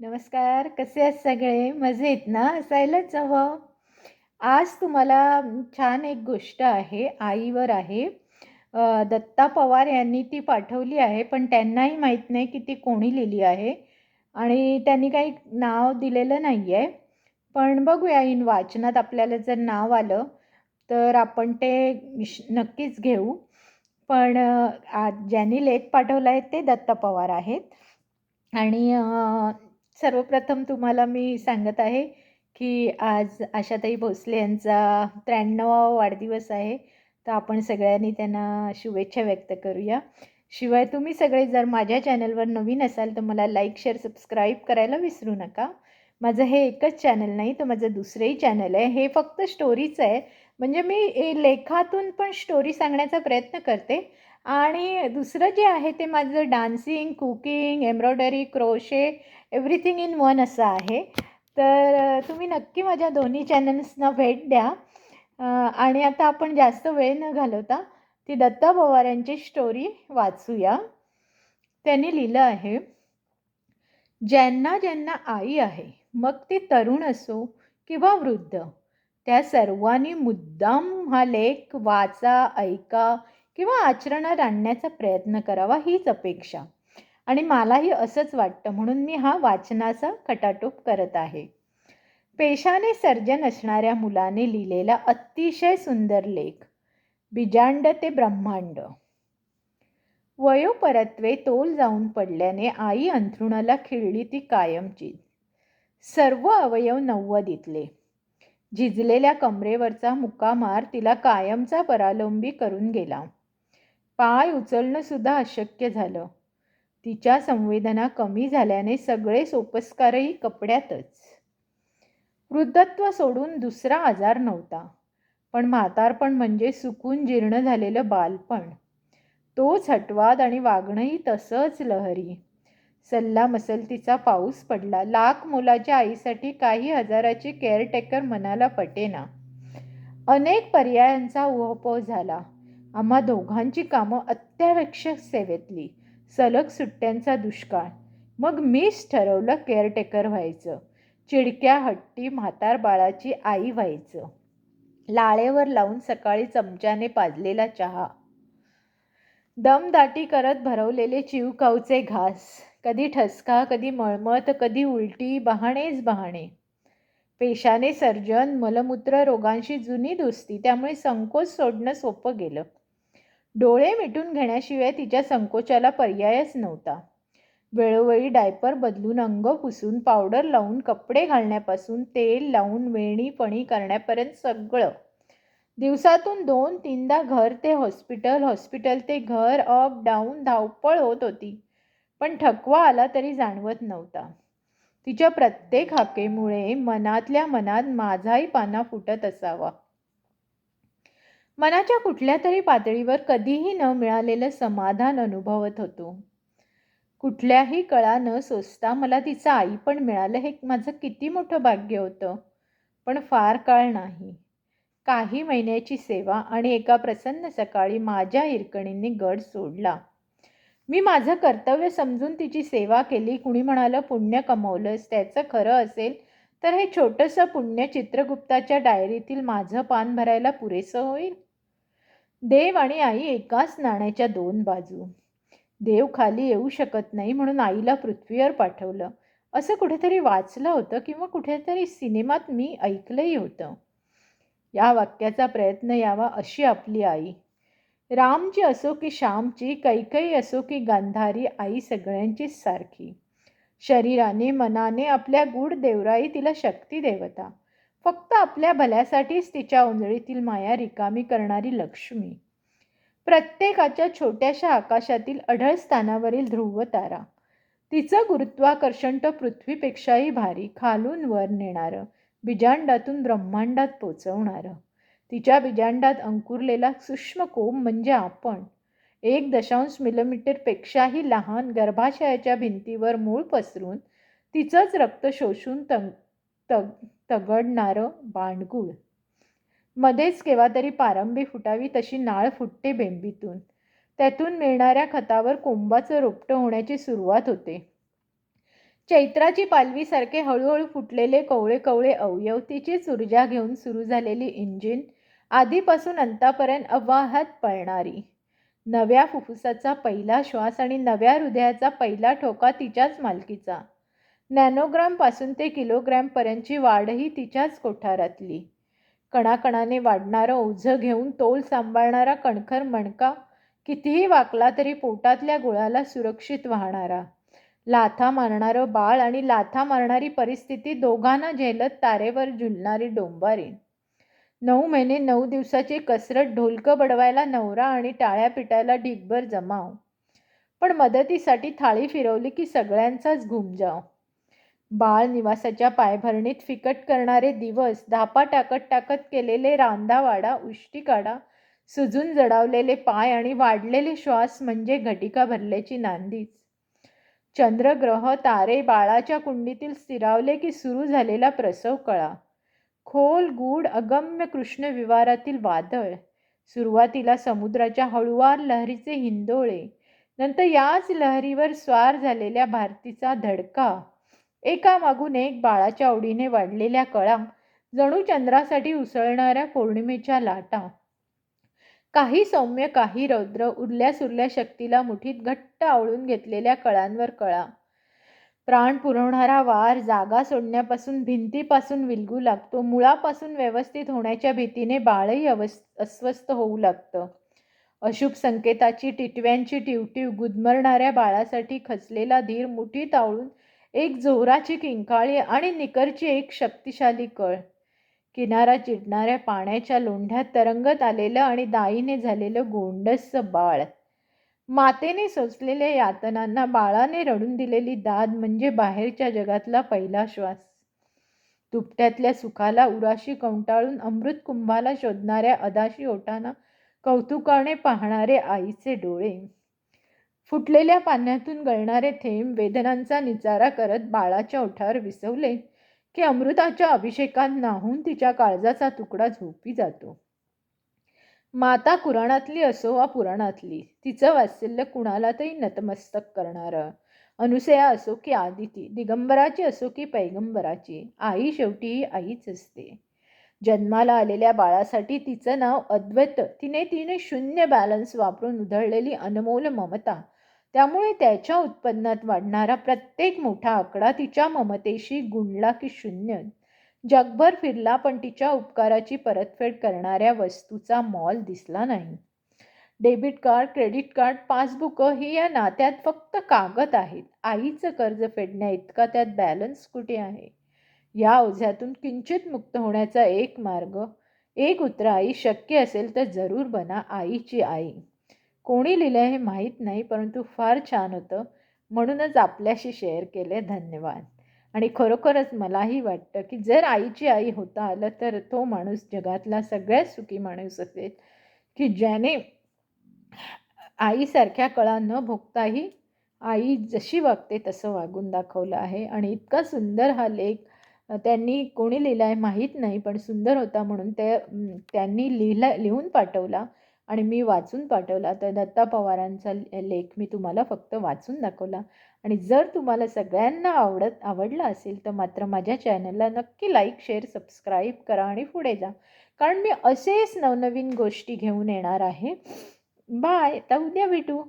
नमस्कार कसे आहेत सगळे? मजेत ना? असायलाच हवं. आज तुम्हाला छान एक गोष्ट आहे आईवर आहे. दत्ता पवार यांनी ती पाठवली आहे पण त्यांनाही माहीत नाही की ती कोणी लिहिली आहे. आणि त्यांनी काही नाव दिलेलं नाही आहे पण बघूया इन वाचनात आपल्याला जर नाव आलं तर आपण ते श- नक्कीच घेऊ. पण आज ज्यांनी लेख पाठवला आहे ते दत्ता पवार आहेत. आणि सर्वप्रथम तुम्हाला मी सांगत आहे की आज आशाताई भोसले यांचा त्र्याण्णवा वाढदिवस आहे. तर आपण सगळ्यांनी त्यांना शुभेच्छा व्यक्त करूया. शिवाय तुम्ही सगळे जर माझ्या चॅनलवर नवीन असाल तर मला लाईक शेअर सबस्क्राईब करायला विसरू नका. माझं हे एकच चॅनल नाही तर माझं दुसरंही चॅनल आहे. हे फक्त स्टोरीचं आहे. म्हणजे मी ए- लेखातून पण स्टोरी सांगण्याचा प्रयत्न करते. आणि दुसरं जे आहे ते माझं dancing cooking embroidery crochet everything in one असं आहे. तर तुम्ही नक्की माझ्या दोन्ही चॅनल्सना भेट द्या. आणि आता आपण जास्त वेळ न घालवता ती दत्ता पवार यांची स्टोरी वाचूया. त्यांनी लिहिलं आहे ज्यांना ज्यांना आई आहे मग ती तरुण असो किंवा वृद्ध त्या सर्वांनी मुद्दाम हा लेख वाचा ऐका किंवा आचरणात आणण्याचा प्रयत्न करावा हीच अपेक्षा. आणि मलाही असंच वाटतं म्हणून मी हा वाचनाचा खटाटोप करत आहे. पेशाने सर्जन असणाऱ्या मुलाने लिहिलेला अतिशय सुंदर लेख बिजांड ते ब्रह्मांड. वयोपरत्वे तोल जाऊन पडल्याने आई अंथरुणाला खिळली ती कायमची सर्व अवयव नव्वदीतले झिजलेल्या कमरेवरचा मुकामार तिला कायमचा परावलंबी करून गेला. पाय उचलणं सुद्धा अशक्य झालं. तिच्या संवेदना कमी झाल्याने सगळे सोपस्कारही कपड्यातच. वृद्धत्व सोडून दुसरा आजार नव्हता. पण म्हातारपण म्हणजे सुकून जीर्ण झालेलं बालपण. तोच हटवाद आणि वागणंही तसंच लहरी. सल्ला मसलतीचा पाऊस पडला. लाख मुलाच्या आईसाठी काही हजाराची केअरटेकर मनाला पटेना. अनेक पर्यायांचा उहपोह झाला. आम्हा दोघांची कामं अत्यावश्यक सेवेतली. सलग सुट्ट्यांचा दुष्काळ. मग मीच ठरवलं केअरटेकर व्हायचं. चिडक्या हट्टी म्हातार बाळाची आई व्हायचं. लाळेवर लावून सकाळी चमच्याने पाजलेला चहा. दमदाटी करत भरवलेले चिवकावचे घास. कधी ठसका कधी मळमळ तर कधी उलटी बहाणेच बहाणे. पेशाने सर्जन मलमूत्र रोगांशी जुनी दोस्ती त्यामुळे संकोच सोडणं सोपं गेलं. डोळे मिटून घेण्याशिवाय तिच्या संकोचाला पर्यायच नव्हता. वेळोवेळी डायपर बदलून अंग पुसून पावडर लावून कपडे घालण्यापासून तेल लावून वेणीपणी करण्यापर्यंत सगळं. दिवसातून दोन तीनदा घर ते हॉस्पिटल हॉस्पिटल ते घर अप डाऊन धावपळ होत होती. पण थकवा आला तरी जाणवत नव्हता. तिच्या प्रत्येक हाकेमुळे मनातल्या मनात माझाही पाना फुटत असावा. मनाच्या कुठल्या तरी पातळीवर कधीही न मिळालेलं समाधान अनुभवत होतो. कुठल्याही कळा न सोसता मला तिचं आई पण मिळालं हे माझं किती मोठं भाग्य होतं. पण फार काळ नाही. काही महिन्याची सेवा आणि एका प्रसन्न सकाळी माझ्या हिरकणींनी गड सोडला. मी माझं कर्तव्य समजून तिची सेवा केली. कुणी म्हणालं पुण्य कमवलंस त्याचं खरं असेल तर हे छोटंसं पुण्य चित्रगुप्ताच्या डायरीतील माझं पान भरायला पुरेसं होईल. देव आणि आई एकाच नाण्याच्या दोन बाजू. देव खाली येऊ शकत नाही म्हणून आईला पृथ्वीवर पाठवलं. असं कुठेतरी वाचलं होतं किंवा कुठेतरी सिनेमात मी ऐकलंही होतं. या वाक्याचा प्रयत्न यावा अशी आपली आई. रामची असो की श्यामची कैकई असो की गांधारी आई सगळ्यांचीच सारखी. शरीराने मनाने आपल्या गुढ देवराई तिला शक्ती देवता. फक्त आपल्या भल्यासाठीच तिच्या उंजळीतील माया रिकामी करणारी लक्ष्मी. प्रत्येकाच्या छोट्याशा आकाशातील अढळ स्थानावरील ध्रुव तारा तिचं गुरुत्वाकर्षण तर पृथ्वीपेक्षाही भारी खालून वर नेणारं बिजांडातून ब्रह्मांडात पोचवणारं. तिच्या बिजांडात अंकुरलेला सूक्ष्म कोंब म्हणजे आपण. एक दशांश मिलीमीटरपेक्षाही लहान गर्भाशयाच्या भिंतीवर मूळ पसरून तिचंच रक्त शोषून तग तग तगडणारं बाणगुळ. मध्येच केव्हा तरी पारंबी फुटावी तशी नाळ फुटते बेंबीतून. त्यातून मिळणाऱ्या खतावर कोंबाचं रोपटं होण्याची सुरुवात होते. चैत्राची पालवीसारखे हळूहळू फुटलेले कवळे कवळे अवयव तिचीच ऊर्जा घेऊन सुरू झालेली इंजिन आधीपासून अंतापर्यंत अवाहत पळणारी. नव्या फुफ्फुसाचा पहिला श्वास आणि नव्या हृदयाचा पहिला ठोका तिच्याच मालकीचा. नॅनोग्रामपासून ते किलोग्रॅमपर्यंतची वाढही तिच्याच कोठारातली. कणाकणाने वाढणारं ओझं घेऊन तोल सांभाळणारा कणखर मणका कितीही वाकला तरी पोटातल्या गुळाला सुरक्षित वाहणारा. लाथा मारणारं बाळ आणि लाथा मारणारी परिस्थिती दोघांना झेलत तारेवर झुलणारी डोंबारी. नऊ महिने नऊ दिवसाची कसरत ढोलकं बडवायला नवरा आणि टाळ्या पिटायला ढिगभर जमाव. पण मदतीसाठी थाळी फिरवली की सगळ्यांचाच घुमजाव बाळ निवासाच्या पायभरणीत फिकट करणारे दिवस धापा टाकत टाकत केलेले रांधावाडा उष्टीकाडा सुजून जडावलेले पाय आणि वाढलेले श्वास म्हणजे घटिका भरल्याची नांदीच. चंद्रग्रह तारे बाळाच्या कुंडीतील स्थिरावले की सुरू झालेला प्रसव कळा. खोल गूढ अगम्य कृष्ण विवारातील वादळ. सुरुवातीला समुद्राच्या हळुवार लहरीचे हिंदोळे. नंतर याच लहरीवर स्वार झालेल्या भारतीचा धडका. एकामागून एक बाळाच्या ओढीने वाढलेल्या कळा जणू चंद्रासाठी उसळणाऱ्या पौर्णिमेच्या लाटा. काही सौम्य काही रौद्र उरल्या सुरल्या शक्तीला मुठीत घट्ट आवळून घेतलेल्या कळांवर कळा. प्राण पुरवणारा वार जागा सोडण्यापासून भिंतीपासून विलगू लागतो. मुळापासून व्यवस्थित होण्याच्या भीतीने बाळही अवस् अस्वस्थ होऊ लागतं. अशुभ संकेताची टिटव्यांची टिवटिव गुदमरणाऱ्या बाळासाठी खचलेला धीर मुठी तावळून एक जोराची किंकाळी आणि निकरची एक शक्तिशाली कळ. किनारा चिडणाऱ्या पाण्याच्या लोंढ्यात तरंगत आलेलं आणि दाईने झालेलं गोंडस बाळ. मातेने सोसलेल्या यातनांना बाळाने रडून दिलेली दाद म्हणजे बाहेरच्या जगातला पहिला श्वास. दुपट्यातल्या सुखाला उराशी कंटाळून अमृत कुंभाला शोधणाऱ्या अदाशी ओठांना कौतुकाने पाहणारे आईचे डोळे. फुटलेल्या पाण्यातून गळणारे थेंब वेदनांचा निचारा करत बाळाच्या ओठावर विसवले की अमृताच्या अभिषेकात नाहून तिच्या काळजाचा तुकडा झोपी जातो. माता कुराणातली असो वा पुराणातली तिचं वात्सल्य कुणाला तरी नतमस्तक करणारं. अनुसया असो की आदिती दिगंबराची असो की पैगंबराची आई शेवटी ही आईच असते. जन्माला आलेल्या बाळासाठी तिचं नाव अद्वैत तिने तिने शून्य बॅलन्स वापरून उधळलेली अनमोल ममता. त्यामुळे त्याच्या उत्पन्नात वाढणारा प्रत्येक मोठा आकडा तिच्या ममतेशी गुणला की शून्य. जगभर फिरला पण तिच्या उपकाराची परतफेड करणाऱ्या वस्तूचा मॉल दिसला नाही. Debit card credit card passbook ही या नात्यात फक्त कागद आहेत. आईचं कर्ज फेडण्या इतका त्यात बॅलन्स कुठे आहे? या ओझ्यातून किंचित मुक्त होण्याचा एक मार्ग एक उत्तर आई शक्य असेल तर जरूर बना आईची आई. कोणी लिहिलं हे माहीत नाही परंतु फार छान होतं. म्हणूनच आपल्याशी शेअर केले धन्यवाद. आणि खरोखरच मलाही वाटतं की जर आईची आई होता आलं तर तो माणूस जगातला सगळ्यात सुखी माणूस असेल. की ज्याने आईसारख्या कळा न भोगताही आई जशी वागते तसं वागून दाखवलं आहे. आणि इतका सुंदर हा लेख त्यांनी कोणी लिहिला आहे माहीत नाही पण सुंदर होता म्हणून ते त्यांनी लिहिला लिहून पाठवला. आणि मी वाचून पाठवला. तर दत्ता पवारांचा लेख मी तुम्हाला फक्त वाचून दाखवला. आणि जर तुम्हाला सगळ्यांना आवडत आवडला असेल तर मात्र माझ्या चॅनलला नक्की लाईक शेअर सबस्क्राईब करा आणि पुढे जा. कारण मी असेच नवनवीन गोष्टी घेऊन येणार आहे. बाय आता उद्या भेटू.